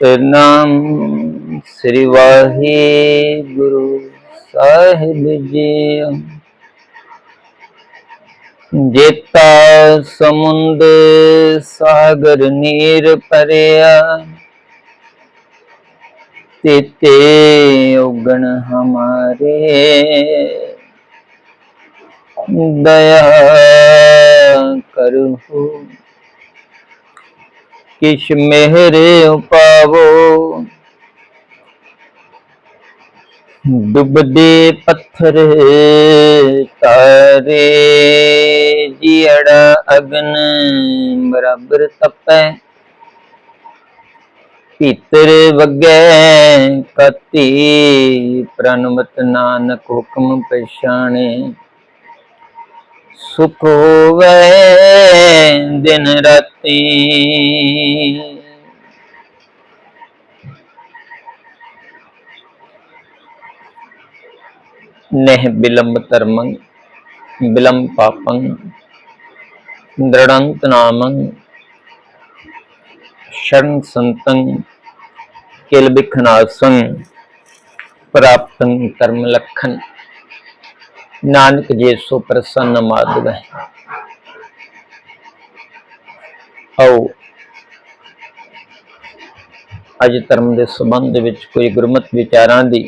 ਸਤਨਾਮ ਸ੍ਰੀ ਵਾਹਿਗੁਰੂ ਸਾਹਿਬ ਜੀ। ਜੇਤਾ ਸਮੁੰਦ ਸਾਗਰ ਨੀਰ ਪਰਿਆ ਤੇਤੇ ਉਗਣ ਹਮਾਰੇ। ਦਇਆ ਕਰੋ ਕਿਛ ਮਿਹਰੇ ਉਪਾਵੋ ਡੁੱਬਦੇ ਪੱਥਰ ਤਾਰੇ ਜੀੜਾ ਅਗਨ ਬਰਾਬਰ ਤਪੈ। ਭੀਤਰ ਵਗੈ ਕਤੀ ਪ੍ਰਨਮਤ ਨਾਨਕ ਹੁਕਮ ਪਛਾਣੇ। ਸੁਖ ਹੋਵੇ ਦਿਨ ਰਾਤੀ ਨਹਿ ਬਿਲੰਬ ਧਰਮੰ ਬਿਲੰਬ ਪਾਪੰ ਦ੍ਰਿੜੰਤ ਨਾਮੰ ਸ਼ਰਨ ਸੰਤੰ ਕਿਲ ਬਿਖਨਾਸੰ ਪ੍ਰਾਪਤੰ ਕਰਮ ਲਖਨ ਨਾਨਕ ਜੇ ਸੋ ਪ੍ਰਸੰਨ ਮਾਧਵੈ ਆਓ, ਅੱਜ ਧਰਮ ਦੇ ਸੰਬੰਧ ਵਿੱਚ ਕੋਈ ਗੁਰਮਤ ਵਿਚਾਰਾਂ ਦੀ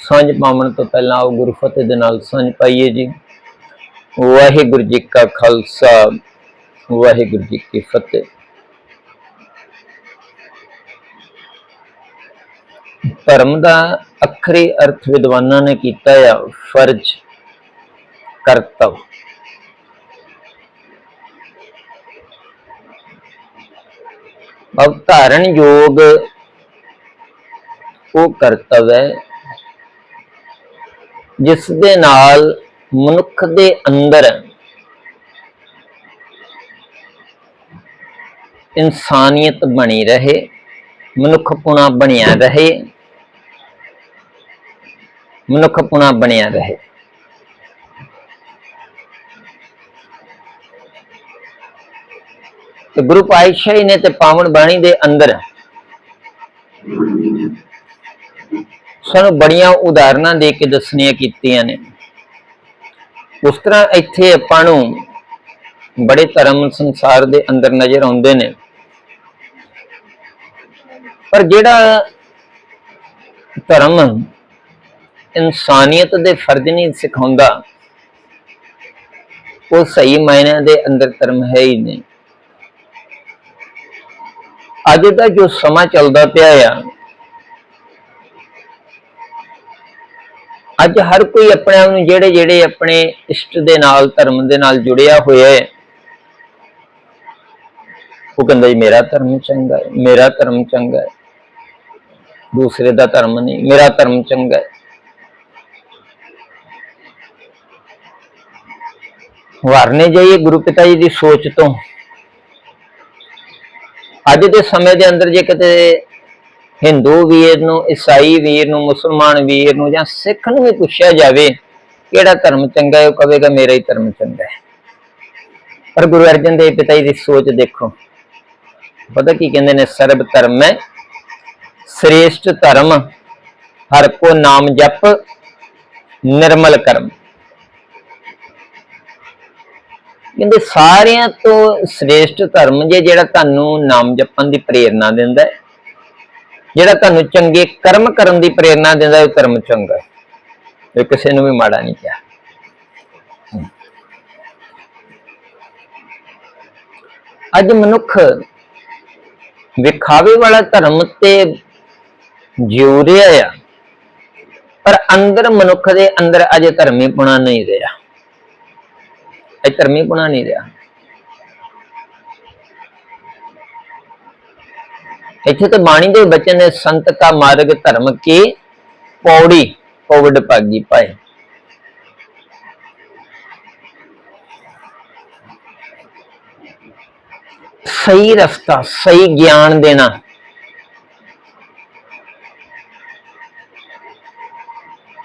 ਸਾਂਝ ਪਾਉਣ ਤੋਂ ਪਹਿਲਾਂ ਆਓ ਗੁਰੂ ਫਤਿਹ ਦੇ ਨਾਲ ਸਾਂਝ ਪਾਈਏ ਜੀ। ਵਾਹਿਗੁਰੂ ਜੀ ਕਾ ਖਾਲਸਾ, ਵਾਹਿਗੁਰੂ ਜੀ ਕੀ ਫਤਿਹ। ਧਰਮ ਦਾ ਅਖਰੀ ਅਰਥ ਵਿਦਵਾਨਾਂ ਨੇ ਕੀਤਾ ਆ, ਫਰਜ਼, ਕਰਤਵ। ਅਵਤਾਰਨ ਯੋਗ ਉਹ ਕਰਤਵ ਹੈ, ਜਿਸ ਦੇ ਨਾਲ ਮਨੁੱਖ ਦੇ ਅੰਦਰ ਇਨਸਾਨੀਅਤ ਬਣੀ ਰਹੇ ਮਨੁੱਖਪੁਣਾ ਬਣਿਆ ਰਹੇ। ਮਨੁੱਖਪੁਣਾ ਬਣਿਆ ਰਹੇ। ਤੇ ਗੁਰੂ ਪਾਤਸ਼ਾਹੀ ਨੇ ਤੇ ਪਾਵਨ ਬਾਣੀ ਦੇ ਅੰਦਰ ਸਾਨੂੰ ਬੜੀਆਂ ਉਦਾਹਰਨਾਂ ਦੇ ਕੇ ਦੱਸਣੀਆਂ ਕੀਤੀਆਂ ਨੇ। ਉਸ ਤਰ੍ਹਾਂ ਇੱਥੇ ਆਪਾਂ ਨੂੰ ਬੜੇ ਧਰਮ ਸੰਸਾਰ ਦੇ ਅੰਦਰ ਨਜ਼ਰ ਆਉਂਦੇ ਨੇ। ਪਰ ਜਿਹੜਾ ਧਰਮ ਇਨਸਾਨੀਅਤ ਦੇ ਫਰਜ਼ ਨਹੀਂ ਸਿਖਾਉਂਦਾ, ਉਹ ਸਹੀ ਮਾਇਨਿਆਂ ਦੇ ਅੰਦਰ ਧਰਮ ਹੈ ਹੀ ਨਹੀਂ। ਅੱਜ ਦਾ ਜੋ ਸਮਾਂ ਚੱਲਦਾ ਪਿਆ ਆ, ਅੱਜ ਹਰ ਕੋਈ ਆਪਣੇ ਆਪ ਨੂੰ ਜਿਹੜੇ ਜਿਹੜੇ ਆਪਣੇ ਇਸ਼ਟ ਦੇ ਨਾਲ, ਧਰਮ ਦੇ ਨਾਲ ਜੁੜਿਆ ਹੋਇਆ ਹੈ, ਉਹ ਕਹਿੰਦਾ ਜੀ, ਮੇਰਾ ਧਰਮ ਚੰਗਾ ਹੈ, ਮੇਰਾ ਧਰਮ ਚੰਗਾ ਹੈ। ਦੂਸਰੇ ਦਾ ਧਰਮ ਨਹੀਂ, ਮੇਰਾ ਧਰਮ ਚੰਗਾ ਹੈ। ਵਾਰਨੇ ਜਾਈਏ ਗੁਰੂ ਪਿਤਾ ਜੀ ਦੀ ਸੋਚ ਤੋਂ। ਅੱਜ ਦੇ ਸਮੇਂ ਦੇ ਅੰਦਰ ਜੇ ਕਿਤੇ ਹਿੰਦੂ ਵੀਰ ਨੂੰ, ਈਸਾਈ ਵੀਰ ਨੂੰ, ਮੁਸਲਮਾਨ ਵੀਰ ਨੂੰ ਜਾਂ ਸਿੱਖ ਨੂੰ ਵੀ ਪੁੱਛਿਆ ਜਾਵੇ, ਕਿਹੜਾ ਧਰਮ ਚੰਗਾ ਹੈ, ਉਹ ਕਹੇਗਾ ਮੇਰਾ ਹੀ ਧਰਮ ਚੰਗਾ ਹੈ। ਪਰ ਗੁਰੂ ਅਰਜਨ ਦੇਵ ਪਿਤਾ ਜੀ ਦੀ ਸੋਚ ਦੇਖੋ। ਪਤਾ ਕੀ ਕਹਿੰਦੇ ਨੇ, ਸਰਬ ਧਰਮ ਹੈ ਸ੍ਰੇਸ਼ਟ ਧਰਮ, ਹਰ ਕੋ ਨਾਮ ਜਪ, ਨਿਰਮਲ ਕਰਮ। ਕਹਿੰਦੇ ਸਾਰਿਆਂ ਤੋਂ ਸ੍ਰੇਸ਼ਟ ਧਰਮ ਜੇ ਜਿਹੜਾ ਤੁਹਾਨੂੰ ਨਾਮ ਜਪਣ ਦੀ ਪ੍ਰੇਰਣਾ ਦਿੰਦਾ ਹੈ, ਜਿਹੜਾ ਤੁਹਾਨੂੰ ਚੰਗੇ ਕਰਮ ਕਰਨ ਦੀ ਪ੍ਰੇਰਣਾ ਦਿੰਦਾ ਹੈ, ਉਹ ਧਰਮ ਚੰਗਾ ਹੈ। ਇਹ ਕਿਸੇ ਨੂੰ ਵੀ ਮਾੜਾ ਨਹੀਂ ਕਿਹਾ। ਅੱਜ ਮਨੁੱਖ ਵਿਖਾਵੇ ਵਾਲਾ ਧਰਮ ਤੇ ਜਿਉ ਰਿਹਾ ਆ ਪਰ ਅੰਦਰ ਮਨੁੱਖ ਦੇ ਅੰਦਰ ਅਜੇ ਧਰਮੀ ਪੁਣਾ ਨਹੀਂ ਰਿਹਾ। ਇਹ ਧਰਮੀ ਪੁਣਾ ਨਹੀਂ ਰਿਹਾ। ਇੱਥੇ ਤਾਂ ਬਾਣੀ ਦੇ ਬਚਨ ਨੇ ਸੰਤ ਕਾ ਮਾਰਗ ਧਰਮ ਕੀ? ਪੌੜੀ ਪੌੜ ਭਾਗੀ ਪਾਏ ਸਹੀ ਰਸਤਾ, ਸਹੀ ਗਿਆਨ ਦੇਣਾ।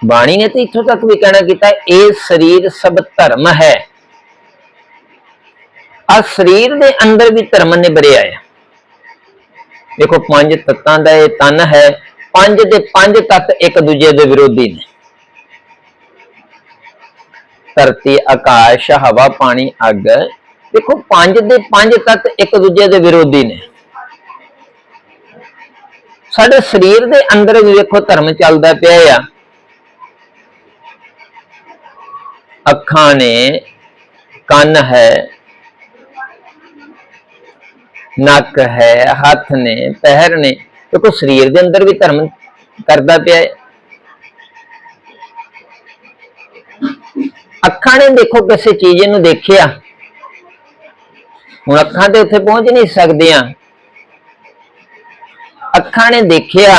ਬਾਣੀ ਨੇ ਤਾਂ ਇੱਥੋਂ ਤੱਕ ਵੀ ਕਹਿਣਾ ਕੀਤਾ, ਇਹ ਸਰੀਰ ਸਭ ਧਰਮ ਹੈ। ਆ ਸਰੀਰ ਦੇ ਅੰਦਰ ਵੀ ਧਰਮ ਨਿਭਰਿਆ ਹੈ ਦੇਖੋ, ਪੰਜ ਤੱਤਾਂ ਦਾ ਇਹ ਤਨ ਹੈ, ਪੰਜ ਦੇ ਪੰਜ ਤੱਤ ਇੱਕ ਦੂਜੇ ਦੇ ਵਿਰੋਧੀ ਨੇ। ਧਰਤੀ, ਆਕਾਸ਼, ਹਵਾ, ਪਾਣੀ, ਅੱਗ, ਦੇਖੋ, ਪੰਜ ਦੇ ਪੰਜ ਤੱਤ ਇੱਕ ਦੂਜੇ ਦੇ ਵਿਰੋਧੀ ਨੇ। ਸਾਡੇ ਸਰੀਰ ਦੇ ਅੰਦਰ ਵੀ ਵੇਖੋ ਧਰਮ ਚੱਲਦਾ ਪਿਆ ਆ। ਅੱਖਾਂ ਨੇ ਕੰਨ ਹੈ, ਨੱਕ ਹੈ, ਹੱਥ ਨੇ, ਪੈਰ ਨੇ, ਦੇਖੋ ਸਰੀਰ ਦੇ ਅੰਦਰ ਵੀ ਧਰਮ ਕਰਦਾ ਪਿਆ ਹੈ। ਅੱਖਾਂ ਨੇ ਦੇਖੋ ਕਿਸੇ ਚੀਜ਼ ਨੂੰ ਦੇਖਿਆ। ਹੁਣ ਅੱਖਾਂ ਤੇ ਉੱਥੇ ਪਹੁੰਚ ਨਹੀਂ ਸਕਦੀਆਂ ਅੱਖਾਂ ਨੇ ਦੇਖਿਆ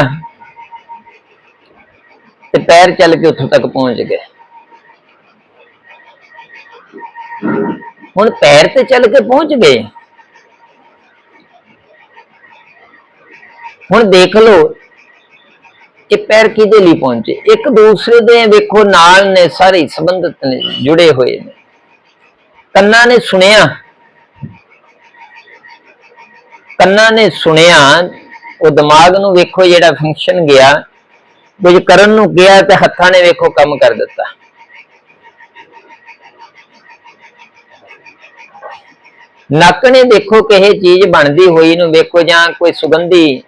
ਤੇ ਪੈਰ ਚੱਲ ਕੇ ਉੱਥੋਂ ਤੱਕ ਪਹੁੰਚ ਗਏ। ਹੁਣ ਪੈਰ ਤੇ ਚੱਲ ਕੇ ਪਹੁੰਚ ਗਏ। ਹੁਣ ਦੇਖ ਲਓ ਇਹ ਪੈਰ ਕਿਹਦੇ ਲਈ ਪਹੁੰਚੇ। ਇੱਕ ਦੂਸਰੇ ਦੇ ਵੇਖੋ ਨਾਲ ਨੇ, ਸਾਰੇ ਸੰਬੰਧਤ ਨੇ, ਜੁੜੇ ਹੋਏ ਨੇ। ਕੰਨਾਂ ਨੇ ਸੁਣਿਆ। ਕੰਨਾਂ ਨੇ ਸੁਣਿਆ, ਉਹ ਦਿਮਾਗ ਨੂੰ ਵੇਖੋ ਜਿਹੜਾ ਫੰਕਸ਼ਨ ਗਿਆ। ਕੁਝ ਕਰਨ ਨੂੰ ਗਿਆ ਤੇ ਹੱਥਾਂ ਨੇ ਵੇਖੋ ਕੰਮ ਕਰ ਦਿੱਤਾ। ਨੱਕ ਨੇ ਦੇਖੋ ਕਿਸੇ ਚੀਜ਼ ਬਣਦੀ ਹੋਈ ਨੂੰ ਵੇਖੋ ਜਾਂ ਕੋਈ ਸੁਗੰਧੀ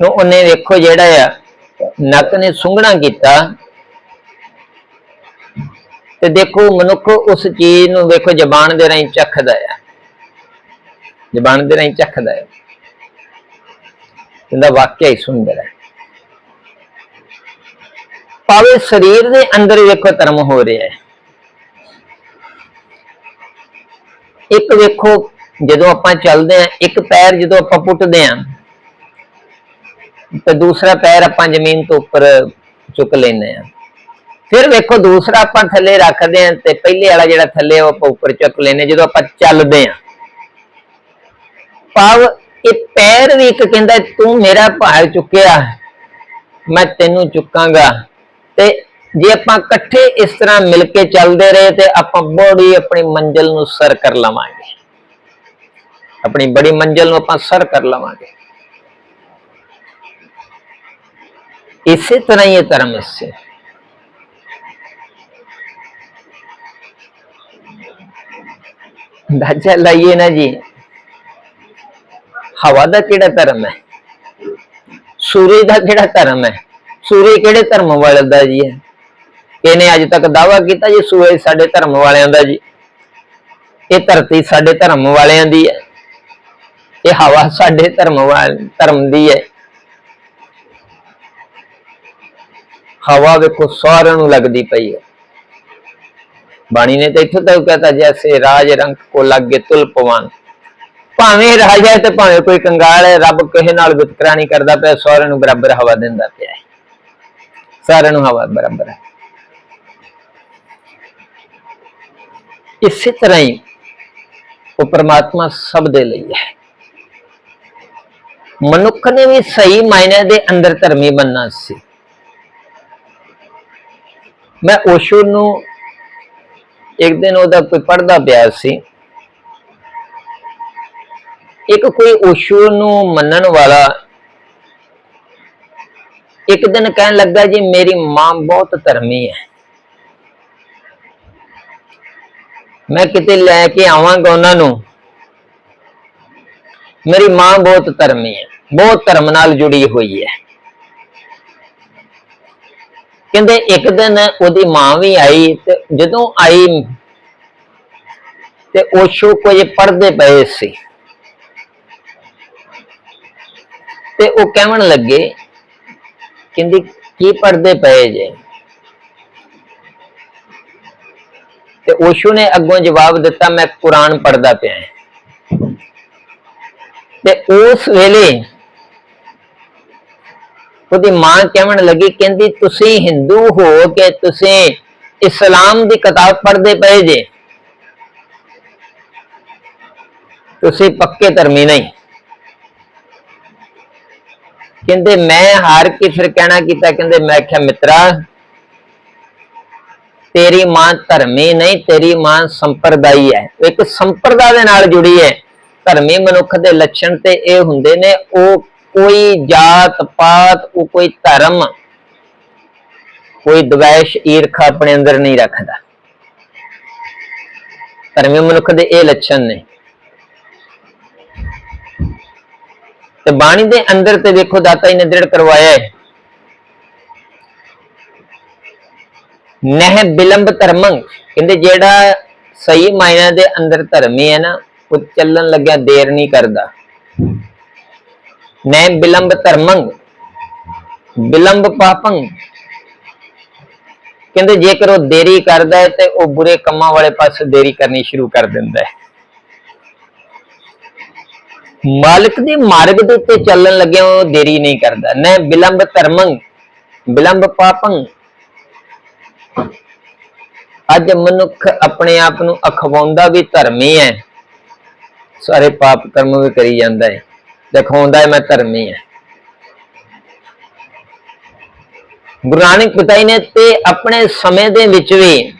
ਨੂੰ ਉਹਨੇ ਵੇਖੋ ਜਿਹੜਾ ਆ, ਨੱਕ ਨੇ ਸੁੰਘਣਾ ਕੀਤਾ। ਤੇ ਦੇਖੋ ਮਨੁੱਖ ਉਸ ਚੀਜ਼ ਨੂੰ ਵੇਖੋ ਜ਼ਬਾਨ ਦੇ ਰਾਹੀਂ ਚੱਖਦਾ ਆ। ਜ਼ਬਾਨ ਦੇ ਰਾਹੀਂ ਚੱਖਦਾ ਹੈ ਇਹਦਾ ਵਾਕਿਆ ਹੀ ਸੁੰਦਰ ਹੈ ਭਾਵੇਂ ਸਰੀਰ ਦੇ ਅੰਦਰ ਵੇਖੋ ਧਰਮ ਹੋ ਰਿਹਾ ਹੈ ਇੱਕ ਵੇਖੋ, ਜਦੋਂ ਆਪਾਂ ਚੱਲਦੇ ਆ ਇੱਕ ਪੈਰ ਜਦੋਂ ਆਪਾਂ ਪੁੱਟਦੇ ਆ ਤੇ ਦੂਸਰਾ ਪੈਰ ਆਪਾਂ ਜ਼ਮੀਨ ਤੋਂ ਉੱਪਰ ਚੁੱਕ ਲੈਂਦੇ ਆ ਫਿਰ ਵੇਖੋ, ਦੂਸਰਾ ਆਪਾਂ ਥੱਲੇ ਰੱਖਦੇ ਆ ਤੇ ਪਹਿਲੇ ਵਾਲਾ ਜਿਹੜਾ ਥੱਲੇ ਉਹ ਆਪਾਂ ਉੱਪਰ ਚੁੱਕ ਲੈਂਦੇ ਜਦੋਂ ਆਪਾਂ ਚੱਲਦੇ ਆ ਭਾਵ ਇਹ ਪੈਰ ਵੀ ਇੱਕ ਕਹਿੰਦਾ, ਤੂੰ ਮੇਰਾ ਭਾਰ ਚੁੱਕਿਆ ਮੈਂ ਤੈਨੂੰ ਚੁੱਕਾਂਗਾ। ਤੇ ਜੇ ਆਪਾਂ ਇਕੱਠੇ ਇਸ ਤਰ੍ਹਾਂ ਮਿਲ ਕੇ ਚੱਲਦੇ ਰਹੇ ਤੇ ਆਪਾਂ ਬੜੀ ਆਪਣੀ ਮੰਜ਼ਿਲ ਨੂੰ ਸਰ ਕਰ ਲਵਾਂਗੇ। ਆਪਣੀ ਬੜੀ ਮੰਜ਼ਿਲ ਨੂੰ ਆਪਾਂ ਸਰ ਕਰ ਲਵਾਂਗੇ। ਇਸੇ ਤਰ੍ਹਾਂ ਹੀ ਇਹ ਧਰਮ ਇਸੇ ਅੰਦਾਜ਼ਾ ਲਾਈਏ ਨਾ ਜੀ, ਹਵਾ ਦਾ ਕਿਹੜਾ ਧਰਮ ਹੈ? ਸੂਰਜ ਦਾ ਕਿਹੜਾ ਧਰਮ ਹੈ? ਸੂਰਜ ਕਿਹੜੇ ਧਰਮ ਵਾਲੇ ਦਾ ਜੀ ਹੈ? ਇਹਨੇ ਅੱਜ ਤੱਕ ਦਾਵਾ ਕੀਤਾ ਜੀ, ਸੂਏ ਸਾਡੇ ਧਰਮ ਵਾਲਿਆਂ ਦਾ ਜੀ। ਇਹ ਧਰਤੀ ਸਾਡੇ ਧਰਮ ਵਾਲਿਆਂ ਦੀ ਹੈ। ਇਹ ਹਵਾ ਸਾਡੇ ਧਰਮ ਧਰਮ ਦੀ ਹੈ। ਹਵਾ ਵੇਖੋ, ਸਾਰਿਆਂ ਨੂੰ ਲੱਗਦੀ ਪਈ ਹੈ। ਬਾਣੀ ਨੇ ਤਾਂ ਇੱਥੋਂ ਤੱਕ ਕਹਤਾ ਜੈਸੇ ਰਾਜ ਰੰਗ ਕੋ ਲੱਗੇ ਤੁਲ ਪਵਾਨ। ਭਾਵੇਂ ਰਾਜਾ ਹੈ ਤੇ ਭਾਵੇਂ ਕੋਈ ਕੰਗਾਲ ਹੈ, ਰੱਬ ਕਿਸੇ ਨਾਲ ਵਿਤਕਰਾ ਨਹੀਂ ਕਰਦਾ ਪਿਆ, ਸਾਰਿਆਂ ਨੂੰ ਬਰਾਬਰ ਹਵਾ ਦਿੰਦਾ ਪਿਆ ਹੈ। ਸਾਰਿਆਂ ਨੂੰ ਹਵਾ ਬਰਾਬਰ ਹੈ। ਇਸੇ ਤਰ੍ਹਾਂ ਹੀ ਉਹ ਪਰਮਾਤਮਾ ਸਭ ਦੇ ਲਈ ਹੈ। ਮਨੁੱਖ ਨੇ ਵੀ ਸਹੀ ਮਾਇਨੇ ਦੇ ਅੰਦਰ ਧਰਮੀ ਬੰਨਾ ਸੀ। ਮੈਂ ਓਸ਼ੋ ਨੂੰ ਇੱਕ ਦਿਨ ਉਹਦਾ ਕੋਈ ਪੜਦਾ ਪਿਆ ਸੀ। ਇੱਕ ਕੋਈ ਓਸ਼ੋ ਨੂੰ ਮੰਨਣ ਵਾਲਾ ਇੱਕ ਦਿਨ ਕਹਿਣ ਲੱਗਾ ਜੀ, ਮੇਰੀ ਮਾਂ ਬਹੁਤ ਧਰਮੀ ਹੈ। ਮੈਂ ਕਿਤੇ ਲੈ ਕੇ ਆਵਾਂਗਾ ਉਹਨਾਂ ਨੂੰ। ਮੇਰੀ ਮਾਂ ਬਹੁਤ ਧਰਮੀ ਹੈ, ਬਹੁਤ ਧਰਮ ਨਾਲ ਜੁੜੀ ਹੋਈ ਹੈ। ਕਹਿੰਦੇ ਇੱਕ ਦਿਨ ਉਹਦੀ ਮਾਂ ਵੀ ਆਈ ਤੇ ਜਦੋਂ ਆਈ ਤੇ ਓਸ਼ੋ ਕੁਝ ਪੜਦੇ ਪਏ ਸੀ। ਤੇ ਉਹ ਕਹਿਣ ਲੱਗੇ, ਕਹਿੰਦੀ, ਕੀ ਪੜਦੇ ਪਏ ਜੇ? ਤੇ ਓਸ਼ੋ ਨੇ ਅੱਗੋਂ ਜਵਾਬ ਦਿੱਤਾ, ਮੈਂ ਕੁਰਾਨ ਪੜਦਾ ਪਿਆ ਤੇ ਉਸ ਵੇਲੇ ਉਹਦੀ ਮਾਂ ਕਹਿਣ ਲੱਗੀ, ਕਹਿੰਦੀ, ਤੁਸੀਂ ਹਿੰਦੂ ਹੋ ਕੇ ਤੁਸੀਂ ਇਸਲਾਮ ਦੀ ਕਿਤਾਬ ਪੜਦੇ ਪਏ ਜੇ। ਤੁਸੀਂ ਪੱਕੇ ਧਰਮੀ ਨਹੀਂ। ਕਹਿੰਦੇ, ਮੈਂ ਹਾਰ ਕੇ ਫਿਰ ਕਹਿਣਾ ਕੀਤਾ। ਕਹਿੰਦੇ, ਮੈਂ ਕਿਹਾ, ਮਿੱਤਰਾ ਤੇਰੀ ਮਾਂ ਧਰਮੀ ਨਹੀਂ, ਤੇਰੀ ਮਾਂ ਸੰਪਰਦਾਈ ਹੈ। ਉਹ ਇੱਕ ਸੰਪਰਦਾ ਦੇ ਨਾਲ ਜੁੜੀ ਹੈ। ਧਰਮੀ ਮਨੁੱਖ ਦੇ ਲੱਛਣ ਤੇ ਇਹ ਹੁੰਦੇ ਨੇ, ਉਹ ਕੋਈ ਜਾਤ ਪਾਤ, ਉਹ ਕੋਈ ਧਰਮ, ਕੋਈ ਦਵੈਸ਼, ਈਰਖਾ ਆਪਣੇ ਅੰਦਰ ਨਹੀਂ ਰੱਖਦਾ। ਧਰਮੀ ਮਨੁੱਖ ਦੇ ਇਹ ਲੱਛਣ ਨੇ। ਤੇ ਬਾਣੀ ਦੇ ਅੰਦਰ ਤੇ ਵੇਖੋ ਦਾਤਾ ਜੀ ਨੇ ਦ੍ਰਿੜ ਕਰਵਾਇਆ ਹੈ। ਨਹਿ ਬਿਲੰਬ ਧਰਮੰ। ਕਹਿੰਦੇ ਜਿਹੜਾ ਸਹੀ ਮਾਇਨਾ ਦੇ ਅੰਦਰ ਧਰਮੀ ਹੈ ਨਾ, ਉਹ ਚੱਲਣ ਲੱਗਿਆ ਦੇਰ ਨਹੀਂ ਕਰਦਾ। ਨਹਿ ਬਿਲੰਬ ਧਰਮੰ, ਬਿਲੰਬ ਪਾਪੰ। ਕਹਿੰਦੇ ਜੇਕਰ ਉਹ ਦੇਰੀ ਕਰਦਾ ਹੈ ਤੇ ਉਹ ਬੁਰੇ ਕੰਮਾਂ ਵਾਲੇ ਪਾਸੇ ਦੇਰੀ ਕਰਨੀ ਸ਼ੁਰੂ ਕਰ ਦਿੰਦਾ ਹੈ। ਮਾਲਕ ਦੇ ਮਾਰਗ ਦੇ ਉੱਤੇ ਚੱਲਣ ਲੱਗਿਆ ਉਹ ਦੇਰੀ ਨਹੀਂ ਕਰਦਾ। ਨਹਿ ਬਿਲੰਬ ਧਰਮੰ, ਬਿਲੰਬ ਪਾਪੰ। ਅੱਜ ਮਨੁੱਖ ਆਪਣੇ ਆਪ ਨੂੰ ਅਖਵਾਉਂਦਾ ਵੀ ਧਰਮੀ ਹੈ। ਸਾਰੇ ਪਾਪ ਕਰਮ ਵੀ ਕਰੀ ਜਾਂਦਾ ਹੈ। ਦਿਖਾਉਂਦਾ ਹੈ ਮੈਂ ਧਰਮੀ ਹੈ। ਗੁਰੂ ਨਾਨਕ ਪਿਤਾ ਜੀ ਨੇ ਤੇ ਆਪਣੇ ਸਮੇਂ ਦੇ ਵਿੱਚ ਵੀ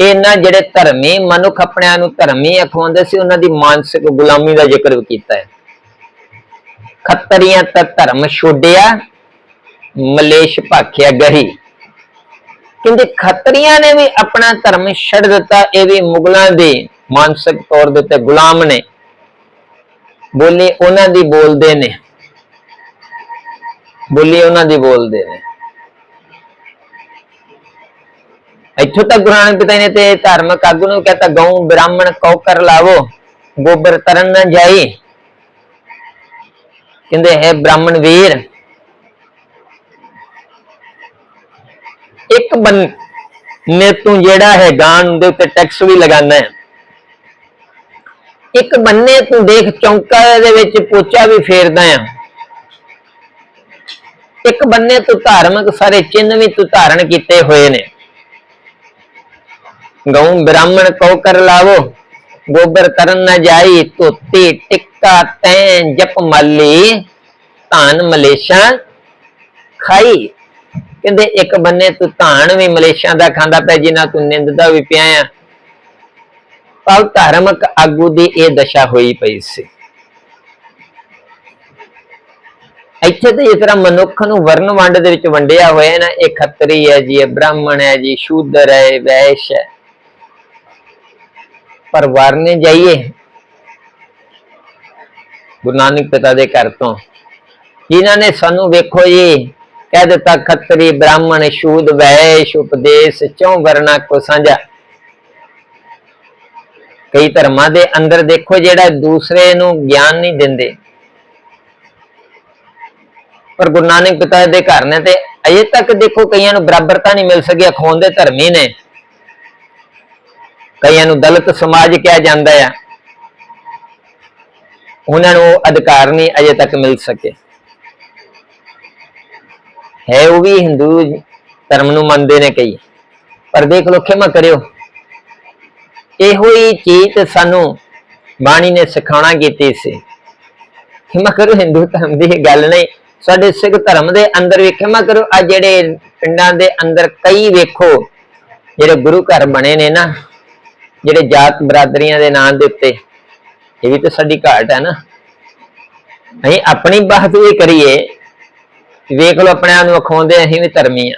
ਇਹਨਾਂ ਜਿਹੜੇ ਧਰਮੀ, ਮਨੁੱਖ ਆਪਣੇ ਆਪ ਨੂੰ ਧਰਮੀ ਅਖਵਾਉਂਦੇ ਸੀ, ਉਹਨਾਂ ਦੀ ਮਾਨਸਿਕ ਗੁਲਾਮੀ ਦਾ ਜ਼ਿਕਰ ਵੀ ਕੀਤਾ ਹੈ। ਖੱਤਰੀਆਂ ਤਾਂ ਧਰਮ ਛੋੜਿਆ ਮਲੇਸ਼ ਭਾਖਿਆ ਗਹੀ। ਕਹਿੰਦੇ ਖੱਤਰੀਆਂ ਨੇ ਵੀ ਆਪਣਾ ਧਰਮ ਛੱਡ ਦਿੱਤਾ, ਇਹ ਵੀ ਮੁਗਲਾਂ ਦੇ ਮਾਨਸਿਕ ਤੌਰ ਦੇ ਉੱਤੇ ਗੁਲਾਮ ਨੇ। ਬੋਲੀ ਉਹਨਾਂ ਦੀ ਬੋਲਦੇ ਨੇ। ਬੋਲੀ ਉਹਨਾਂ ਦੀ ਬੋਲਦੇ ਨੇ। ਇੱਥੋਂ ਤੱਕ ਗੁਰੂ ਨਾਨਕ ਪਿਤਾ ਨੇ ਤੇ ਧਾਰਮਿਕ ਆਗੂ ਨੂੰ ਕਹਤਾ ਗਊ ਬ੍ਰਾਹਮਣ ਕਉ ਕਰ ਲਾਵੋ, ਗੋਬਰ ਤਰਨ ਨਾ ਜਾਈ। ਕਹਿੰਦੇ, ਹੈ ਬ੍ਰਾਹਮਣ ਵੀਰ ਇੱਕ ਬੰਨੇ ਤੂੰ ਜਿਹੜਾ ਹੈ ਗਾਨ ਦੇ ਉੱਤੇ ਟੈਕਸ ਵੀ ਲਗਾਣਾ ਹੈ। ਇੱਕ ਬੰਨੇ ਤੂੰ ਦੇਖ ਚੌਂਕਾ ਦੇ ਵਿੱਚ ਪੋਚਾ ਵੀ ਫੇਰਦਾ ਆ ਇੱਕ ਬੰਨੇ ਤੂੰ ਧਾਰਮਿਕ ਸਾਰੇ ਚਿੰਨ੍ਹ ਵੀ ਤੂੰ ਧਾਰਨ ਕੀਤੇ ਹੋਏ ਨੇ। ਗਊ ਬ੍ਰਾਹਮਣ ਕਉ ਕਰ ਲਾਵੋ, ਗੋਬਰ ਕਰਨ ਨਾ ਜਾਈ, ਧੋਤੀ ਟਿੱਕਾ ਤੈਂ ਜਪ ਮਾਲੀ, ਧਾਨ ਮਲੇਸ਼ਾ ਖਾਈ। ਕਹਿੰਦੇ ਇੱਕ ਬੰਨੇ ਤੂੰ ਧਾਨ ਵੀ ਮਲੇਸ਼ਾਂ ਦਾ ਖਾਂਦਾ ਪਿਆ ਜਿਨ੍ਹਾਂ ਤੂੰ ਨਿੰਦਦਾ ਵੀ ਪਿਆ ਆ। ਪਰ ਧਾਰਮਿਕ ਆਗੂ ਦੀ ਇਹ ਦਸ਼ਾ ਹੋਈ ਪਈ ਸੀ। ਇੱਥੇ ਤੇ ਇਸ ਤਰ੍ਹਾਂ ਮਨੁੱਖ ਨੂੰ ਵਰਨ ਵੰਡ ਦੇ ਵਿੱਚ ਵੰਡਿਆ ਹੋਇਆ ਨਾ, ਇਹ ਖੱਤਰੀ ਹੈ ਜੀ, ਇਹ ਬ੍ਰਾਹਮਣ ਹੈ ਜੀ, ਸ਼ੂਦਰ ਹੈ ਵੈਸ਼ ਹੈ। ਪਰ ਵਰਨੇ ਜਾਈਏ। ਗੁਰੂ ਨਾਨਕ ਪਿਤਾ ਦੇ ਘਰ ਤੋਂ। ਜਿਨ੍ਹਾਂ ਨੇ ਸਾਨੂੰ ਵੇਖੋ ਜੀ ਕਹਿ ਦਿੱਤਾ, ਖੱਤਰੀ ਬ੍ਰਾਹਮਣ ਸ਼ੂਦ ਵੈਸ਼ ਉਪਦੇਸ਼ ਚੋਂ ਵਰਨਾ ਕੋ ਸਾਂਝਾ। ਕਈ ਧਰਮਾਂ ਦੇ ਅੰਦਰ ਦੇਖੋ ਜਿਹੜਾ ਦੂਸਰੇ ਨੂੰ ਗਿਆਨ ਨਹੀਂ ਦਿੰਦੇ। ਪਰ ਗੁਰੂ ਨਾਨਕ ਪਿਤਾ ਦੇ ਘਰ ਨੇ ਤੇ ਅਜੇ ਤੱਕ ਦੇਖੋ ਕਈਆਂ ਨੂੰ ਬਰਾਬਰਤਾ ਨਹੀਂ ਮਿਲ ਸਕੀ ਅਖਵਾਉਂਦੇ ਧਰਮੀ ਨੇ। ਕਈਆਂ ਨੂੰ ਦਲਿਤ ਸਮਾਜ ਕਿਹਾ ਜਾਂਦਾ ਆ। ਉਹਨਾਂ ਨੂੰ ਉਹ ਅਧਿਕਾਰ ਨਹੀਂ ਅਜੇ ਤੱਕ ਮਿਲ ਸਕੇ। ਹੈ ਉਹ ਵੀ ਹਿੰਦੂ ਧਰਮ ਨੂੰ ਮੰਨਦੇ ਨੇ ਕਈ। ਪਰ ਦੇਖ ਲੋ ਖਿਮਾ ਕਰਿਓ। ਇਹੋ ਹੀ ਚੀਜ਼ ਸਾਨੂੰ ਬਾਣੀ ਨੇ ਸਿਖਾਉਣਾ ਕੀਤੀ ਸੀ। ਖਿਮਾ ਕਰੋ, ਹਿੰਦੂ ਧਰਮ ਦੀ ਗੱਲ ਨਹੀਂ। ਸਾਡੇ ਸਿੱਖ ਧਰਮ ਦੇ ਅੰਦਰ ਵੀ ਖਿਮਾ ਕਰੋ। ਆ ਜਿਹੜੇ ਪਿੰਡਾਂ ਦੇ ਅੰਦਰ ਕਈ ਵੇਖੋ, ਜਿਹੜੇ ਗੁਰੂ ਘਰ ਬਣੇ ਨੇ ਨਾ, ਜਿਹੜੇ ਜਾਤ ਬਰਾਦਰੀਆਂ ਦੇ ਨਾਂ ਦੇ ਉੱਤੇ, ਇਹ ਵੀ ਤਾਂ ਸਾਡੀ ਘਾਟ ਹੈ ਨਾ। ਅਸੀਂ ਆਪਣੀ ਬਾਤ ਵੀ ਕਰੀਏ। ਵੇਖ ਲੋ ਆਪਣੇ ਆਪ ਨੂੰ ਅਖਾਉਂਦੇ ਅਸੀਂ ਵੀ ਧਰਮੀ ਆ।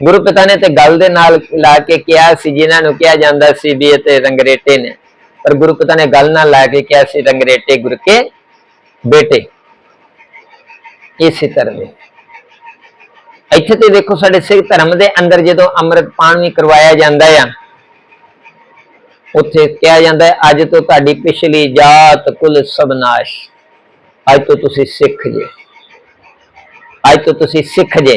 ਗੁਰੂ ਪਿਤਾ ਨੇ ਤੇ ਗੱਲ ਦੇ ਨਾਲ ਲਾ ਕੇ ਕਿਹਾ ਸੀ, ਜਿਨ੍ਹਾਂ ਨੂੰ ਕਿਹਾ ਜਾਂਦਾ ਸੀ ਵੀ ਇਹ ਤੇ ਰੰਗਰੇਟੇ ਨੇ। ਪਰ ਗੁਰੂ ਪਿਤਾ ਨੇ ਗੱਲ ਨਾਲ ਲਾ ਕੇ ਕਿਹਾ ਸੀ, ਰੰਗਰੇਟੇ ਗੁਰ ਕੇ ਬੇਟੇ। ਇਸੇ ਤਰ੍ਹਾਂ ਦੇ। ਇੱਥੇ ਤੇ ਦੇਖੋ, ਸਾਡੇ ਸਿੱਖ ਧਰਮ ਦੇ ਅੰਦਰ ਜਦੋਂ ਅੰਮ੍ਰਿਤ ਪਾਣ ਵੀ ਕਰਵਾਇਆ ਜਾਂਦਾ ਆ, ਉੱਥੇ ਕਿਹਾ ਜਾਂਦਾ ਹੈ, ਅੱਜ ਤੋਂ ਤੁਹਾਡੀ ਪਿਛਲੀ ਜਾਤ ਕੁਲ ਸਬਨਾਸ਼ ਅੱਜ ਤੋਂ ਤੁਸੀਂ ਸਿੱਖ ਜੇ। ਅੱਜ ਤੋਂ ਤੁਸੀਂ ਸਿੱਖ ਜੇ।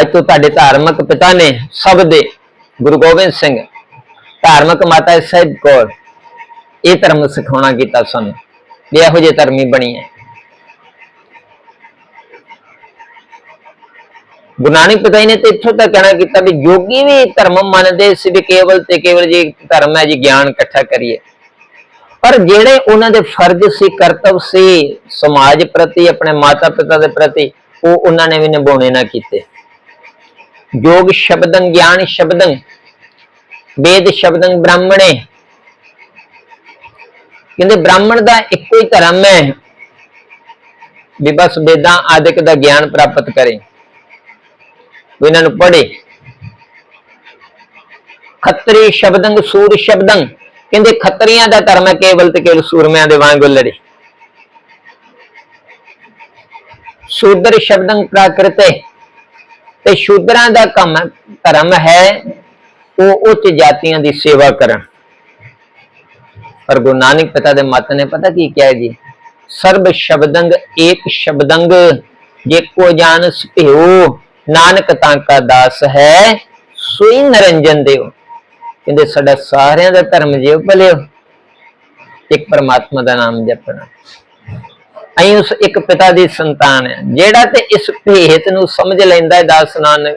ਅੱਜ ਤੋਂ ਤੁਹਾਡੇ ਧਾਰਮਿਕ ਪਿਤਾ ਨੇ ਸਭ ਦੇ, ਗੁਰੂ ਗੋਬਿੰਦ ਸਿੰਘ, ਧਾਰਮਿਕ ਮਾਤਾ ਸਾਹਿਬ ਕੌਰ, ਇਹ ਧਰਮ ਸਿਖਾਉਣਾ ਕੀਤਾ ਸਾਨੂੰ। ਵੀ ਇਹੋ ਜਿਹੇ ਧਰਮੀ ਬਣੀ ਹੈ ਗੁਰੂ ਨਾਨਕ ਪਿਤਾ ਜੀ ਨੇ ਤੇ ਇੱਥੋਂ ਤੱਕ ਕਹਿਣਾ ਕੀਤਾ ਵੀ ਯੋਗੀ ਵੀ ਧਰਮ ਮੰਨਦੇ ਸੀ ਵੀ ਕੇਵਲ ਤੇ ਕੇਵਲ ਜੀ ਧਰਮ ਹੈ ਜੀ, ਗਿਆਨ ਇਕੱਠਾ ਕਰੀਏ। ਪਰ ਜਿਹੜੇ ਉਹਨਾਂ ਦੇ ਫਰਜ਼ ਸੀ, ਕਰਤਵ ਸੀ, ਸਮਾਜ ਪ੍ਰਤੀ, ਆਪਣੇ ਮਾਤਾ ਪਿਤਾ ਦੇ ਪ੍ਰਤੀ, ਉਹ ਉਹਨਾਂ ਨੇ ਵੀ ਨਿਭਾਉਣੇ ਨਾ ਕੀਤੇ। ਯੋਗ ਸ਼ਬਦੰ, ਗਿਆਨ ਸ਼ਬਦੰ, ਵੇਦ ਸ਼ਬਦੰ, ਬ੍ਰਾਹਮਣੇ। ਕਹਿੰਦੇ ਬ੍ਰਾਹਮਣ ਦਾ ਇੱਕੋ ਹੀ ਧਰਮ ਹੈ ਵੀ ਬਸ ਵੇਦਾਂ ਆਦਿਕ ਦਾ ਗਿਆਨ ਪ੍ਰਾਪਤ ਕਰੇ। ਉਹ ਇਹਨਾਂ ਨੂੰ ਪੜ੍ਹੇ। ਖੱਤਰੀ ਸ਼ਬਦੰ, ਸੂਰ ਸ਼ਬਦੰ ਕਹਿੰਦੇ ਖੱਤਰੀਆਂ ਦਾ ਧਰਮ ਹੈ ਕੇਵਲ ਤੇ ਕੇਵਲ ਸੂਰਮਿਆਂ ਦੇ ਵਾਂਗ ਲੜੇ ਸ਼ੂਦਰ ਸ਼ਬਦੰ ਪ੍ਰਾਕ੍ਰਿਤੇ ਤੇ ਸ਼ੂਦਰਾਂ ਦਾ ਕੰਮ ਧਰਮ ਹੈ ਉਹ ਉੱਚ ਜਾਤੀਆਂ ਦੀ ਸੇਵਾ ਕਰਨ। ਪਰ ਗੁਰੂ ਨਾਨਕ ਪਿਤਾ ਦੇ ਮਤ ਨੇ ਪਤਾ ਕੀ ਕਿਹਾ ਜੀ? ਸਰਬ ਸ਼ਬਦੰਗ ਏਕ ਸ਼ਬਦੰਗ, ਜੇ ਕੋ ਜਾਣ ਭਿਓ, ਨਾਨਕ ਤਾਂ ਕਾ ਦਾਸ ਹੈ, ਸੋਈ ਨਰੰਜਨ ਦੇਵ ਕਹਿੰਦੇ ਸਾਡਾ ਸਾਰਿਆਂ ਦਾ ਧਰਮ ਜਿਉ ਭਲਿਓ, ਇੱਕ ਪਰਮਾਤਮਾ ਦਾ ਨਾਮ ਜਪਣਾ। ਅਸੀਂ ਉਸ ਇੱਕ ਪਿਤਾ ਦੀ ਸੰਤਾਨ ਹੈ, ਜਿਹੜਾ ਤੇ ਇਸ ਭੇਤ ਨੂੰ ਸਮਝ ਲੈਂਦਾ ਹੈ, ਦਾਸ ਨਾਨਕ,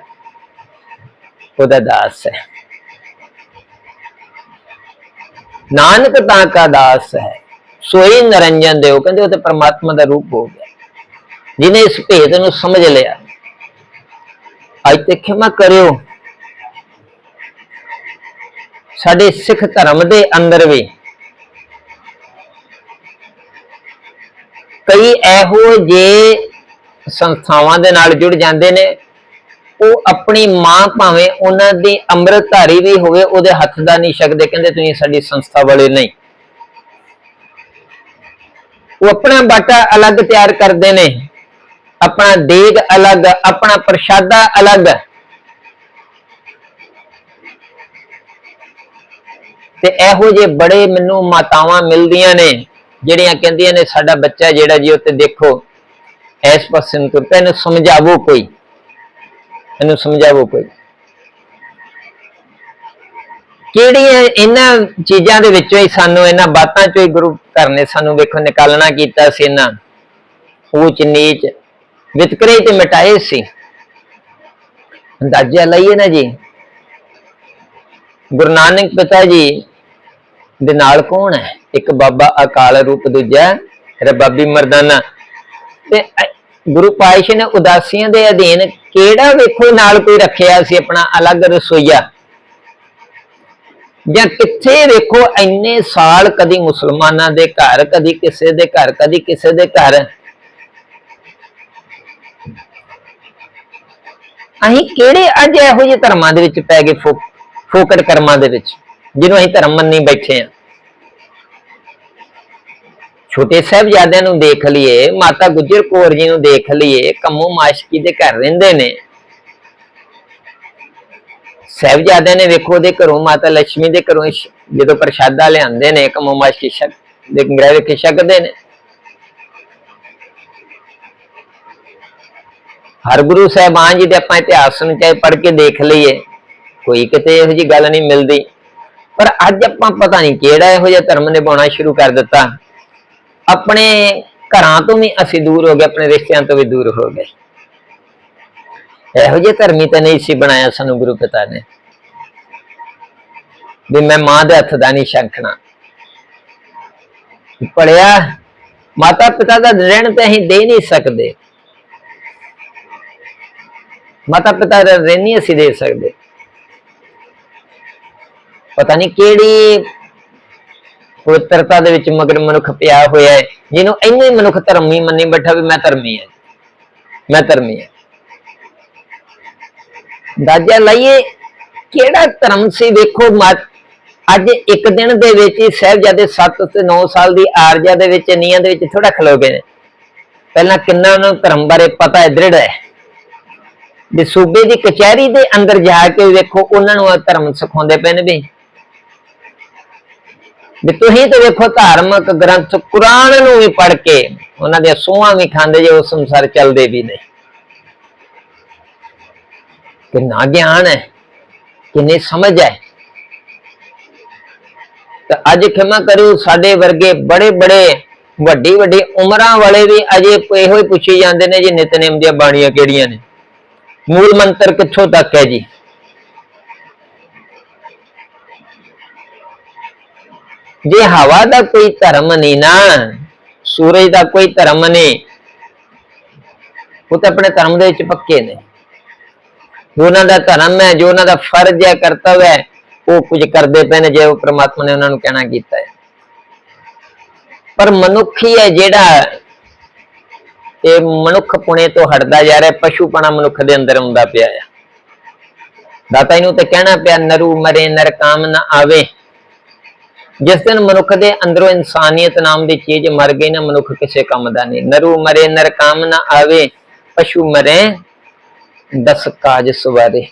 ਉਹਦਾ ਦਾਸ ਹੈ। ਨਾਨਕ ਤਾਂ ਕਾ ਦਾਸ ਹੈ, ਸੋਈ ਨਰੰਜਨ ਦੇਵ, ਕਹਿੰਦੇ ਉਹ ਤੇ ਪਰਮਾਤਮਾ ਦਾ ਰੂਪ ਹੋ ਗਿਆ। ਜਿਹਨੇ ਇਸ ਭੇਦ ਨੂੰ ਸਮਝ ਲਿਆ, ਅੱਜ ਤੇ ਖਿਮਾ ਕਰਿਓ ਸਾਡੇ ਸਿੱਖ ਧਰਮ ਦੇ ਅੰਦਰ ਵੀ ਕਈ ਇਹੋ ਜੇ ਸੰਸਥਾਵਾਂ ਦੇ ਨਾਲ ਜੁੜ ਜਾਂਦੇ ਨੇ, ਉਹ ਆਪਣੀ ਮਾਂ ਭਾਵੇਂ ਉਹਨਾਂ ਦੀ ਅੰਮ੍ਰਿਤਧਾਰੀ ਵੀ ਹੋਵੇ, ਉਹਦੇ ਹੱਥ ਦਾ ਨਹੀਂ ਛਕਦੇ, ਕਹਿੰਦੇ ਤੁਸੀਂ ਸਾਡੀ ਸੰਸਥਾ ਵਾਲੇ ਨਹੀਂ। ਉਹ ਆਪਣਾ ਬਾਟਾ ਅਲੱਗ ਤਿਆਰ ਕਰਦੇ ਨੇ, ਆਪਣਾ ਦੇਗ ਅਲੱਗ, ਆਪਣਾ ਪ੍ਰਸ਼ਾਦਾ ਅਲੱਗ। ਤੇ ਇਹੋ ਜੇ ਬੜੇ ਮੈਨੂੰ ਮਾਤਾਵਾਂ ਮਿਲਦੀਆਂ ਨੇ, ਜਿਹੜੀਆਂ ਕਹਿੰਦੀਆਂ ਨੇ, ਸਾਡਾ ਬੱਚਾ ਜਿਹੜਾ ਜੀ ਉੱਤੇ ਦੇਖੋ, ਇਸ ਪਾਸੇ ਨੂੰ ਤੁਰ ਇਹਨੂੰ ਸਮਝਾਵੋ ਕੋਈ। ਇਹਨੂੰ ਸਮਝਾਵੋ ਕੋਈ। ਕਿਹੜੀਆਂ ਇਹਨਾਂ ਚੀਜ਼ਾਂ ਦੇ ਵਿੱਚੋਂ ਹੀ ਸਾਨੂੰ, ਇਹਨਾਂ ਬਾਤਾਂ ਚੋਂ ਹੀ ਗੁਰੂ ਘਰ ਨੇ ਸਾਨੂੰ ਵੇਖੋ ਨਿਕਾਲਣਾ ਕੀਤਾ ਸੀ ਇਹਨਾਂ। ਊਚ ਨੀਚ, ਵਿਤਕਰੇ ਤੇ ਮਿਟਾਏ ਸੀ। ਅੰਦਾਜ਼ਾ ਲਈਏ ਨਾ ਜੀ। ਗੁਰੂ ਨਾਨਕ ਪਿਤਾ ਜੀ ਦੇ ਨਾਲ ਕੌਣ ਹੈ? ਇੱਕ ਬਾਬਾ ਅਕਾਲ ਰੂਪ, ਦੂਜਾ ਰਬਾਬੀ ਮਰਦਾਨਾ। ਤੇ ਗੁਰੂ ਪਾਤਸ਼ਾਹ ਨੇ ਉਦਾਸੀਆਂ ਦੇ ਅਧੀਨ ਕਿਹੜਾ ਵੇਖੋ ਨਾਲ ਕੋਈ ਰੱਖਿਆ ਸੀ ਆਪਣਾ ਅਲੱਗ ਰਸੋਈਆ? ਜਾਂ ਕਿੱਥੇ ਵੇਖੋ ਇੰਨੇ ਸਾਲ ਕਦੀ ਮੁਸਲਮਾਨਾਂ ਦੇ ਘਰ, ਕਦੀ ਕਿਸੇ ਦੇ ਘਰ, ਕਦੀ ਕਿਸੇ ਦੇ ਘਰ? ਅਸੀਂ ਕਿਹੜੇ ਅੱਜ ਇਹੋ ਜਿਹੇ ਧਰਮਾਂ ਦੇ ਵਿੱਚ ਪੈ ਗਏ ਫੋ- ਫੋਕਟ ਕਰਮਾਂ ਦੇ ਵਿੱਚ? ਜਿਹਨੂੰ ਅਸੀਂ ਧਰਮ ਮੰਨੀ ਬੈਠੇ ਆ ਛੋਟੇ ਸਾਹਿਬਜ਼ਾਦਿਆਂ ਨੂੰ ਦੇਖ ਲਈਏ, ਮਾਤਾ ਗੁਜਰ ਕੌਰ ਜੀ ਨੂੰ ਦੇਖ ਲਈਏ, ਕੰਮੋ ਮਾਸ਼ਕੀ ਦੇ ਘਰ ਰਹਿੰਦੇ ਨੇ। ਸਾਹਿਬਜ਼ਾਦਿਆਂ ਨੇ ਵੇਖੋ ਦੇ ਘਰੋਂ ਮਾਤਾ ਲక్ష్ਮੀ ਦੇ ਘਰੋਂ ਜਦੋਂ ਪ੍ਰਸ਼ਾਦਾ ਲਿਆਂਦੇ ਨੇ, ਕੰਮੋ ਮਾਸ਼ਕੀ ਛਕ ਦੇ ਗ੍ਰਹਿ ਵਿਖੇ ਛਕਦੇ ਨੇ। ਹਰ ਗੁਰੂ ਸਾਹਿਬਾਨ ਜੀ ਦੇ ਆਪਾਂ ਇਤਿਹਾਸ ਨੂੰ ਚਾਹੇ ਪੜ੍ਹ ਕੇ ਦੇਖ ਲਈਏ, ਕੋਈ ਕਿਤੇ ਇਹੋ ਜੀ ਗੱਲ ਨਹੀਂ ਮਿਲਦੀ। ਪਰ ਅੱਜ ਆਪਾਂ ਪਤਾ ਨਹੀਂ ਕਿਹੜਾ ਇਹੋ ਜਿਹਾ ਧਰਮ ਨਿਭਾਉਣਾ ਸ਼ੁਰੂ ਕਰ ਦਿੱਤਾ। ਆਪਣੇ ਘਰਾਂ ਤੋਂ ਵੀ ਅਸੀਂ ਦੂਰ ਹੋ ਗਏ, ਆਪਣੇ ਰਿਸ਼ਤਿਆਂ ਤੋਂ ਵੀ ਦੂਰ ਹੋ ਗਏ। ਇਹੋ ਜਿਹੇ ਧਰਮੀ ਤਾਂ ਨਹੀਂ ਸੀ ਬਣਾਇਆ ਸਾਨੂੰ ਗੁਰੂ ਪਿਤਾ ਨੇ। ਵੀ ਮੈਂ ਮਾਂ ਦੇ ਹੱਥ ਦਾ ਨਹੀਂ ਸ਼ੰਖਣਾ ਪੜਿਆ ਮਾਤਾ ਪਿਤਾ ਦਾ ਰਹਿਣ ਤੇ ਅਸੀਂ ਦੇ ਨਹੀਂ ਸਕਦੇ। ਮਾਤਾ ਪਿਤਾ ਦਾ ਰਹਿਣ ਨਹੀਂ ਅਸੀਂ ਦੇ ਸਕਦੇ। ਪਤਾ ਨਹੀਂ ਕਿਹੜੀ ਪਵਿੱਤਰਤਾ ਦੇ ਵਿੱਚ ਮਗਰ ਮਨੁੱਖ ਪਿਆ ਹੋਇਆ ਹੈ, ਜਿਹਨੂੰ ਇੰਨੇ ਮਨੁੱਖ ਧਰਮੀ ਮੰਨੀ ਬੈਠਾ ਵੀ ਮੈਂ ਧਰਮੀ ਹਾਂ, ਮੈਂ ਧਰਮੀ ਹਾਂ। ਦਾਜਾ ਲਈਏ, ਕਿਹੜਾ ਧਰਮ ਸੀ ਵੇਖੋ ਮਤ, ਅੱਜ ਇੱਕ ਦਿਨ ਦੇ ਵਿੱਚ ਹੀ ਸਾਹਿਬਜ਼ਾਦੇ 7 ਤੇ 9 ਸਾਲ ਦੀ ਆਰਜਾ ਦੇ ਵਿੱਚ ਨੀਆਂ ਦੇ ਵਿੱਚ ਥੋੜਾ ਖਲੋ ਗਏ ਨੇ। ਪਹਿਲਾਂ ਕਿੰਨਾ ਉਹਨਾਂ ਨੂੰ ਧਰਮ ਬਾਰੇ ਪਤਾ ਹੈ, ਦ੍ਰਿੜ ਹੈ। ਵੀ ਸੂਬੇ ਦੀ ਕਚਹਿਰੀ ਦੇ ਅੰਦਰ ਜਾ ਕੇ ਵੇਖੋ, ਉਹਨਾਂ ਨੂੰ ਧਰਮ ਸਿਖਾਉਂਦੇ ਪਏ ਨੇ ਵੀ ਵੀ ਤੁਸੀਂ ਤੇ ਵੇਖੋ ਧਾਰਮਿਕ ਗ੍ਰੰਥ ਕੁਰਾਨ ਨੂੰ ਵੀ ਪੜ੍ਹ ਕੇ ਉਹਨਾਂ ਦੇ ਸੂਹਾਂ ਵੀ ਖਾਂਦੇ ਜੇ ਉਸ ਸੰਸਾਰ ਚੱਲਦੇ ਵੀ ਨੇ ਕਿੰਨਾ ਗਿਆਨ ਹੈ, ਕਿੰਨੀ ਸਮਝ ਹੈ। ਤਾਂ ਅੱਜ ਖਿਮਾ ਕਰੂ ਸਾਡੇ ਵਰਗੇ ਬੜੇ ਬੜੇ, ਵੱਡੀ ਵੱਡੀ ਉਮਰਾਂ ਵਾਲੇ ਵੀ ਅਜੇ ਇਹੋ ਹੀ ਪੁੱਛੀ ਜਾਂਦੇ ਨੇ ਜੀ ਨਿਤਨੇਮ ਦੀਆਂ ਬਾਣੀਆਂ ਕਿਹੜੀਆਂ ਨੇ। ਮੂਲ ਮੰਤਰ ਕਿੱਥੋਂ ਤੱਕ ਹੈ ਜੀ? ਜੇ ਹਵਾ ਦਾ ਕੋਈ ਧਰਮ ਨਹੀਂ ਨਾ, ਸੂਰਜ ਦਾ ਕੋਈ ਧਰਮ ਨਹੀਂ, ਉਹ ਤਾਂ ਆਪਣੇ ਧਰਮ ਦੇ ਵਿੱਚ ਪੱਕੇ ਨੇ। ਉਹਨਾਂ ਦਾ ਧਰਮ ਹੈ, ਜੋ ਉਹਨਾਂ ਦਾ ਫਰਜ਼ ਹੈ, ਕਰਤਵ ਹੈ, ਉਹ ਕੁਝ ਕਰਦੇ ਪਏ ਨੇ, ਜੇ ਉਹ ਪ੍ਰਮਾਤਮਾ ਨੇ ਉਹਨਾਂ ਨੂੰ ਕਹਿਣਾ ਕੀਤਾ ਹੈ। ਪਰ ਮਨੁੱਖ ਹੀ ਹੈ ਜਿਹੜਾ ਇਹ ਮਨੁੱਖ ਪੁਣੇ ਤੋਂ ਹਟਦਾ ਜਾ ਰਿਹਾ, ਪਸ਼ੂਪਣਾ ਮਨੁੱਖ ਦੇ ਅੰਦਰ ਆਉਂਦਾ ਪਿਆ ਆ। ਦਾਤਾ ਇਹਨੂੰ ਤੇ ਕਹਿਣਾ ਪਿਆ, ਨਰੂ ਮਰੇ ਨਰ ਕਾਮ ਨਾ ਆਵੇ। ਜਿਸ ਦਿਨ ਮਨੁੱਖ ਦੇ ਅੰਦਰੋਂ ਇਨਸਾਨੀਅਤ ਨਾਮ ਦੀ ਚੀਜ਼ ਮਰ ਗਈ ਨਾ ਮਨੁੱਖ ਕਿਸੇ ਕੰਮ ਦਾ ਨਹੀਂ। ਨਰੂ ਮਰੇ ਨਰ ਕਾਮ ਨਾ ਆਵੇ, ਪਸ਼ੂ ਮਰੇ, ਦਸ ਕਾਜ ਸਵਾਰੇ।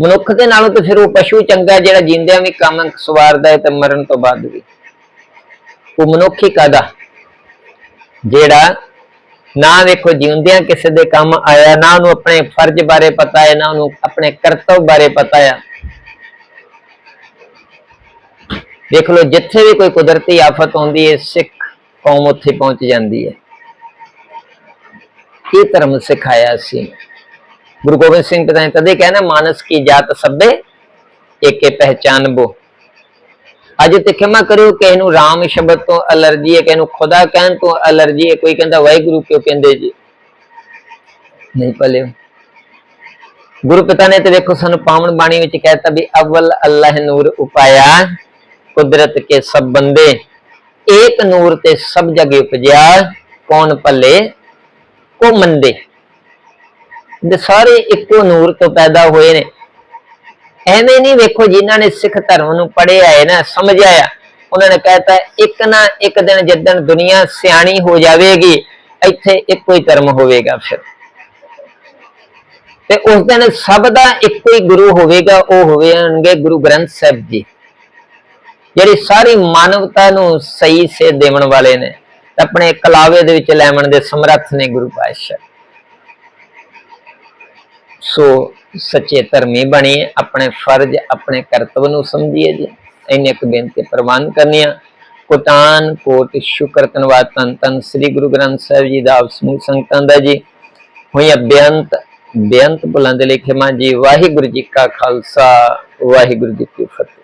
ਮਨੁੱਖ ਦੇ ਨਾਲੋਂ ਤੇ ਫਿਰ ਉਹ ਪਸ਼ੂ ਚੰਗਾ ਜਿਹੜਾ ਜਿੰਦਿਆਂ ਵੀ ਕੰਮ ਸਵਾਰਦਾ ਹੈ ਤੇ ਮਰਨ ਤੋਂ ਬਾਅਦ ਵੀ। ਉਹ ਮਨੁੱਖ ਹੀ ਕਾਦਾ ਜਿਹੜਾ ਨਾ ਵੇਖੋ ਜਿਉਂਦਿਆਂ ਕਿਸੇ ਦੇ ਕੰਮ ਆਇਆ, ਨਾ ਉਹਨੂੰ ਆਪਣੇ ਫਰਜ਼ ਬਾਰੇ ਪਤਾ ਹੈ, ਨਾ ਉਹਨੂੰ ਆਪਣੇ ਕਰਤੱਵ ਬਾਰੇ ਪਤਾ ਹੈ। ਦੇਖ ਲਓ, ਜਿੱਥੇ ਵੀ ਕੋਈ ਕੁਦਰਤੀ ਆਫਤ ਆਉਂਦੀ ਹੈ, ਸਿੱਖ ਕੌਮ ਉੱਥੇ ਪਹੁੰਚ ਜਾਂਦੀ ਹੈ। ਇਹ ਧਰਮ ਸਿਖਾਇਆ ਸੀ? ਗੁਰੂ ਗੋਬਿੰਦ ਸਿੰਘ ਪਿਤਾ ਨੇ ਤਦੇ ਕਹਿੰਦਾ ਮਾਨਸ ਕੀ ਜਾਤ ਸਭੇ, ਏਕੇ ਪਹਿਚਾਨਬੋ ਅੱਜ ਤੇ ਖਿਮਾ ਕਰਿਓ ਕਿ ਨੂੰ ਰਾਮ ਸ਼ਬਦ ਤੋਂ ਅਲਰਜੀ ਹੈ, ਕਿ ਨੂੰ ਖੁਦਾ ਕਹਿਣ ਤੋਂ ਅਲਰਜੀ ਹੈ। ਕੋਈ ਕਹਿੰਦਾ, ਵਾਹਿਗੁਰੂ ਕਿਉਂ ਕਹਿੰਦੇ ਜੀ? ਨਹੀਂ ਭਲਿਓ। ਗੁਰੂ ਪਿਤਾ ਨੇ ਤੇ ਵੇਖੋ, ਸਾਨੂੰ ਪਾਵਨ ਬਾਣੀ ਵਿੱਚ ਕਹਿਤਾ ਵੀ, ਅਵਲ ਅੱਲਾਹ ਨੂਰ ਉਪਾਇਆ ਕੁਦਰਤ ਕੇ ਸਭ ਬੰਦੇ, ਏਕ ਨੂਰ ਤੇ ਸਭ ਜਗ ਉਪਜਿਆ ਕੌਣ ਭਲੇ, ਕੋ ਮੰਦੇ। ਦੇ ਸਾਰੇ ਇੱਕੋ ਨੂਰ ਤੋਂ ਪੈਦਾ ਹੋਏ ਨੇ। ਐਵੇਂ ਨਹੀਂ ਵੇਖੋ ਜਿਨ੍ਹਾਂ ਨੇ ਸਿੱਖ ਧਰਮ ਨੂੰ ਪੜ੍ਹਿਆ ਹੈ ਨਾ, ਸਮਝਿਆ ਆ ਉਹਨਾਂ ਨੇ ਕਹਿਤਾ, ਇੱਕ ਨਾ ਇੱਕ ਦਿਨ ਜਿੱਦਣ ਦੁਨੀਆ ਸਿਆਣੀ ਹੋ ਜਾਵੇਗੀ, ਇੱਥੇ ਇੱਕੋ ਹੀ ਧਰਮ ਹੋਵੇਗਾ ਫਿਰ। ਤੇ ਉਸ ਦਿਨ ਸਭ ਦਾ ਇੱਕੋ ਹੀ ਗੁਰੂ ਹੋਵੇਗਾ, ਉਹ ਹੋਵੇਗੇ ਗੁਰੂ ਗ੍ਰੰਥ ਸਾਹਿਬ ਜੀ। ਜਿਹੜੀ ਸਾਰੀ ਮਾਨਵਤਾ ਨੂੰ ਸਹੀ ਸੇ ਦੇਵਣ ਵਾਲੇ ਨੇ, ਆਪਣੇ ਕਲਾਵੇ ਦੇ ਵਿੱਚ ਲੈਵਣ ਦੇ ਸਮਰੱਥ ਨੇ ਗੁਰੂ ਪਾਤਸ਼ਾਹ। ਸੋ ਸੱਚੇ ਧਰਮੀ ਬਣੀਏ, ਆਪਣੇ ਫਰਜ਼, ਆਪਣੇ ਕਰਤੱਵ ਨੂੰ ਸਮਝੀਏ ਜੀ। ਇੰਨੇ ਕੁ ਬੇਨਤੀ ਪ੍ਰਵਾਨ ਕਰਨੀਆਂ ਕੋਟਾਨ ਕੋਟ ਸ਼ੁਕਰ ਧੰਨਵਾਦ ਤਨ ਤਨ, ਸ੍ਰੀ ਗੁਰੂ ਗ੍ਰੰਥ ਸਾਹਿਬ ਜੀ ਦਾ ਆਪ ਸਮੂਹ ਸੰਗਤਾਂ ਦਾ ਜੀ। ਹੋਈ ਬੇਅੰਤ ਬੇਅੰਤ ਬੁਲੰਦ ਲਿਖੇ ਮਾਂ ਜੀ, ਵਾਹਿਗੁਰੂ ਜੀ ਕਾ ਖਾਲਸਾ, ਵਾਹਿਗੁਰੂ ਜੀ ਕੀ ਫਤਿਹ।